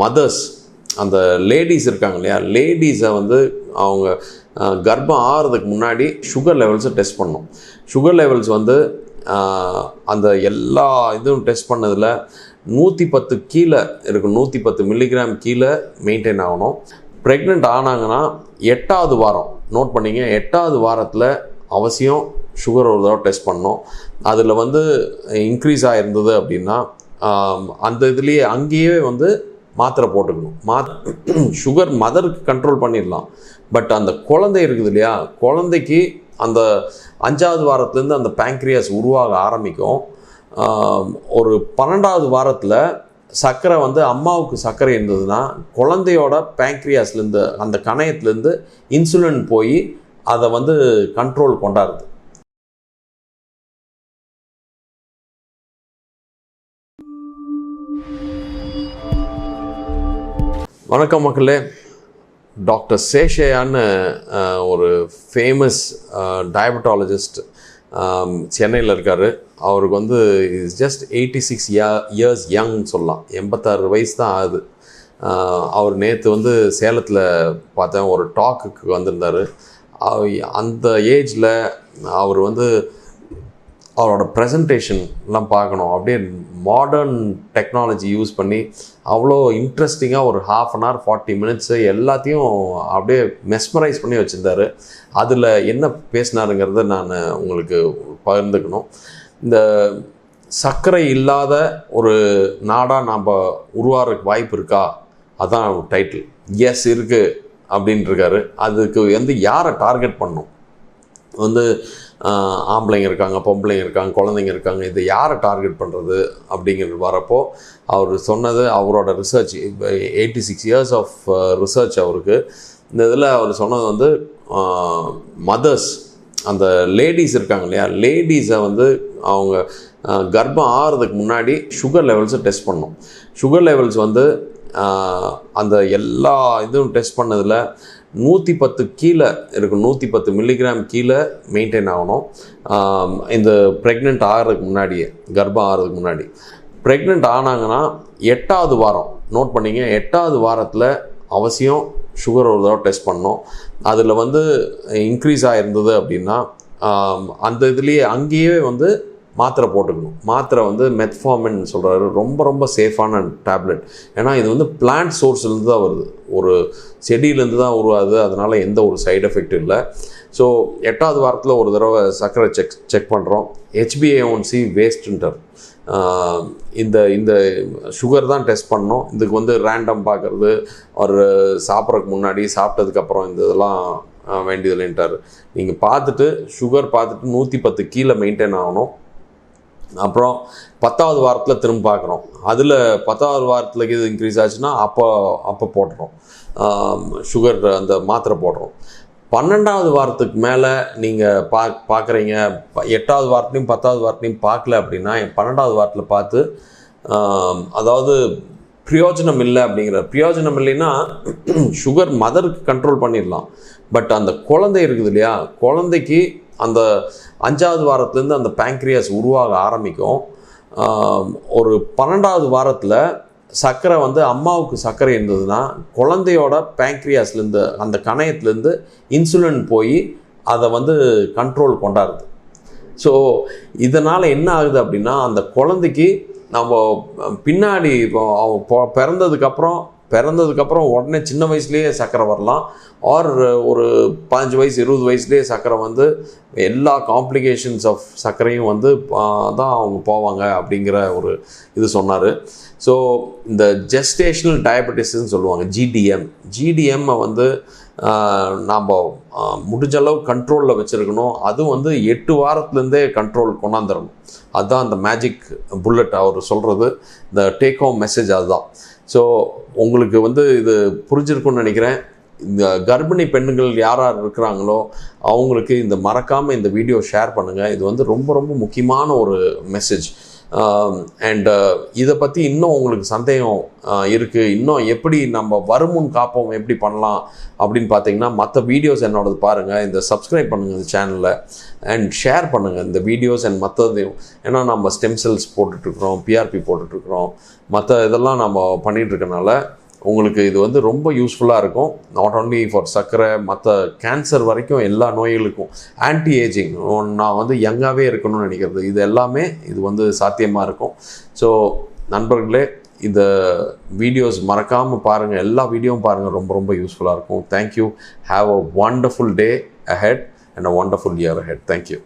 Mothers அந்த ladies இருக்காங்க இல்லையா? லேடிஸை வந்து அவங்க கர்ப்பம் ஆகிறதுக்கு முன்னாடி சுகர் லெவல்ஸை டெஸ்ட் பண்ணோம் சுகர் லெவல்ஸ் வந்து அந்த எல்லா இதுவும் டெஸ்ட் பண்ணதில் நூற்றி பத்து கீழே இருக்கும் நூற்றி பத்து மில்லிகிராம் கீழே மெயின்டைன் ஆகணும். ப்ரெக்னென்ட் ஆனாங்கன்னா எட்டாவது வாரம் நோட் பண்ணிங்க எட்டாவது வாரத்தில் அவசியம் சுகர் ஒரு தடவை டெஸ்ட் பண்ணோம் அதில் வந்து இன்க்ரீஸ் ஆகிருந்தது அப்படின்னா அந்த இதுலேயே அங்கேயே வந்து மாத்திரை போட்டுக்கணும். மா சுகர் மதருக்கு கண்ட்ரோல் பண்ணிடலாம். பட் அந்த குழந்தை இருக்குது இல்லையா? குழந்தைக்கு அந்த அஞ்சாவது வாரத்துலேருந்து அந்த பேங்க்ரியாஸ் உருவாக ஆரம்பிக்கும். ஒரு பன்னெண்டாவது வாரத்தில் சர்க்கரை வந்து அம்மாவுக்கு சர்க்கரை இருந்ததுன்னா குழந்தையோட பேங்க்ரியாஸ்லேருந்து அந்த கணையத்துலேருந்து இன்சுலின் போய் அதை வந்து கண்ட்ரோல் கொண்டாடுது வணக்கம் மக்களே. டாக்டர் சேஷையான்னு ஒரு ஃபேமஸ் டயபட்டாலஜிஸ்ட் சென்னையில் இருக்கார். அவருக்கு வந்து is just eighty six years யங்னு சொல்லலாம். எண்பத்தாறு வயசு தான் ஆகுது அவர் நேற்று வந்து சேலத்தில் பார்த்தேன் ஒரு டாக்குக்கு வந்திருந்தார். அவ- அந்த ஏஜில் அவர் வந்து அவரோட ப்ரெசன்டேஷன்லாம் பார்க்கணும். அப்படியே மாடர்ன் டெக்னாலஜி யூஸ் பண்ணி அவ்வளோ இன்ட்ரெஸ்டிங்காக ஒரு half an hour forty minutes எல்லாத்தையும் அப்படியே மெஸ்மரைஸ் பண்ணி வச்சுருந்தார். அதில் என்ன பேசினாருங்கிறத நான் உங்களுக்கு பகிர்ந்துக்கணும். இந்த சர்க்கரை இல்லாத ஒரு நாடாக நாம் உருவாகிறதுக்கு வாய்ப்பு இருக்கா? அதான் டைட்டில் எஸ் இருக்குது அப்படின்ட்டுருக்காரு அதுக்கு வந்து யாரை டார்கெட் பண்ணணும்? வந்து ஆம்பளைங்க இருக்காங்க பொம்பளைங்க இருக்காங்க குழந்தைங்க இருக்காங்க இதை யாரை டார்கெட் பண்ணுறது அப்படிங்கிறது வரப்போ அவர் சொன்னது அவரோட research eighty six years of research அவருக்கு. இந்த இதில் அவர் சொன்னது வந்து மதர்ஸ் அந்த லேடிஸ் இருக்காங்க இல்லையா லேடிஸை வந்து அவங்க கர்ப்பம் ஆகிறதுக்கு முன்னாடி சுகர் லெவல்ஸை டெஸ்ட் பண்ணணும். சுகர் லெவல்ஸ் வந்து அந்த எல்லா இதுவும் டெஸ்ட் பண்ணதில் நூற்றி பத்து கீழே இருக்கும் நூற்றி பத்து மில்லிகிராம் கீழே மெயின்டைன் ஆகணும். இந்த ப்ரெக்னென்ட் ஆகிறதுக்கு முன்னாடியே கர்ப்பம் ஆகிறதுக்கு முன்னாடி. ப்ரெக்னென்ட் ஆனாங்கன்னா எட்டாவது வாரம் நோட் பண்ணிங்க எட்டாவது வாரத்தில் அவசியம் சுகர் ஒரு தடவை டெஸ்ட் பண்ணோம் அதில் வந்து இன்க்ரீஸ் ஆகிருந்தது அப்படின்னா அந்த இதுலேயே அங்கேயே வந்து மாத்திரை போட்டுக்கணும். மாத்திரை வந்து மெத்ஃபார்மின் சொல்கிறாரு ரொம்ப ரொம்ப சேஃபான டேப்லெட் ஏன்னா இது வந்து பிளான்ட் சோர்ஸ்லேருந்து தான் வருது. ஒரு செடியிலேருந்து தான் உருவாது அதனால் எந்த ஒரு சைடு எஃபெக்ட் இல்லை. ஸோ எட்டாவது வாரத்தில் ஒரு தடவை சர்க்கரை செக் செக் பண்ணுறோம் ஹெச்பிஏஒன்சி வேஸ்ட்டுன்டர் இந்த இந்த சுகர் தான் டெஸ்ட் பண்ணோம். இதுக்கு வந்து ரேண்டம் பார்க்குறது ஒரு சாப்பிட்றதுக்கு முன்னாடி சாப்பிட்டதுக்கப்புறம் இந்த இதெல்லாம் வேண்டியதில்லைன்ட்டார். நீங்கள் பார்த்துட்டு சுகர் பார்த்துட்டு நூற்றி பத்து கீழே மெயின்டைன் ஆகணும். அப்புறம் பத்தாவது வாரத்தில் திரும்ப பார்க்குறோம் அதில் பத்தாவது வாரத்தில் இது இன்க்ரீஸ் ஆச்சுன்னா அப்போ அப்போ போடுறோம் சுகர் அந்த மாத்திரை போடுறோம் பன்னெண்டாவது வாரத்துக்கு மேலே நீங்கள் பா பார்க்குறீங்க எட்டாவது வாரத்துலையும் பத்தாவது வாரத்துலையும் பார்க்கல அப்படின்னா பன்னெண்டாவது வாரத்தில் பார்த்து அதாவது பிரயோஜனம் இல்லை அப்படிங்கிற பிரயோஜனம் இல்லைன்னா சுகர் மதருக்கு கண்ட்ரோல் பண்ணிடலாம். பட் அந்த குழந்தை இருக்குது இல்லையா? குழந்தைக்கு அந்த அஞ்சாவது வாரத்துலேருந்து அந்த பேங்க்ரியாஸ் உருவாக ஆரம்பிக்கும். ஒரு பன்னெண்டாவது வாரத்தில் சர்க்கரை வந்து அம்மாவுக்கு சர்க்கரை இருந்ததுன்னா குழந்தையோட பேங்க்ரியாஸ்லேருந்து அந்த கணையத்துலேருந்து இன்சுலின் போய் அதை வந்து கண்ட்ரோல் கொண்டாடுது ஸோ இதனால் என்ன ஆகுது அப்படின்னா அந்த குழந்தைக்கு நம்ம பின்னாடி இப்போ அவன் பிறந்ததுக்கப்புறம் பிறந்ததுக்கப்புறம் உடனே சின்ன வயசுலேயே சக்கரை வரலாம். ஆர் ஒரு பதினஞ்சு வயசு இருபது வயசுலேயே சக்கரை வந்து எல்லா காம்ப்ளிகேஷன்ஸ் ஆஃப் சர்க்கரையும் வந்து தான் அவங்க போவாங்க அப்படிங்கிற ஒரு இது சொன்னார். ஸோ இந்த ஜெஸ்டேஷனல் டயபெட்டிஸ்ன்னு சொல்லுவாங்க ஜிடிஎம் ஜிடிஎம்மை வந்து நாம் முடிஞ்ச அளவு கண்ட்ரோலில் வச்சுருக்கணும். அதுவும் வந்து எட்டு வாரத்துலேருந்தே கண்ட்ரோல் கொண்டாந்துடணும் அதுதான் அந்த மேஜிக் புல்லட் அவர் சொல்கிறது இந்த டேக் ஹோம் மெசேஜ் அதுதான். ஸோ உங்களுக்கு வந்து இது புரிஞ்சிருக்கும்னு நினைக்கிறேன். இந்த கர்ப்பிணி பெண்கள் யார் யார் இருக்கிறாங்களோ அவங்களுக்கு இந்த மறக்காமல் இந்த வீடியோ ஷேர் பண்ணுங்கள் இது வந்து ரொம்ப ரொம்ப முக்கியமான ஒரு மெசேஜ் Um, அண்ட் uh, இதை பற்றி இன்னும் உங்களுக்கு சந்தேகம் uh, இருக்குது இன்னும் எப்படி நம்ம வருமுன் காப்போம் எப்படி பண்ணலாம் அப்படின்னு பார்த்தீங்கன்னா மற்ற வீடியோஸ் என்னோடது பாருங்கள் இந்த சப்ஸ்கிரைப் பண்ணுங்கள் இந்த சேனலில் அண்ட் ஷேர் பண்ணுங்கள் இந்த வீடியோஸ் அண்ட் மற்றதையும் ஏன்னா நம்ம ஸ்டெம் செல்ஸ் போட்டுட்ருக்குறோம் பிஆர்பி போட்டுட்ருக்குறோம் மற்ற இதெல்லாம் நம்ம பண்ணிகிட்ருக்கனால உங்களுக்கு இது வந்து ரொம்ப யூஸ்ஃபுல்லாக இருக்கும். நாட் ஓன்லி ஃபார் சர்க்கரை மற்ற கேன்சர் வரைக்கும் எல்லா நோய்களுக்கும். ஆன்டி ஏஜிங் நான் வந்து யங்காகவே இருக்கணும்னு நினைக்கிறது. இது எல்லாமே இது வந்து சாத்தியமாக இருக்கும். ஸோ நண்பர்களே இந்த வீடியோஸ் மறக்காமல் பாருங்கள் எல்லா வீடியோவும் பாருங்கள் ரொம்ப ரொம்ப யூஸ்ஃபுல்லாக இருக்கும். Thank you have a wonderful day ahead and a wonderful year ahead thank you.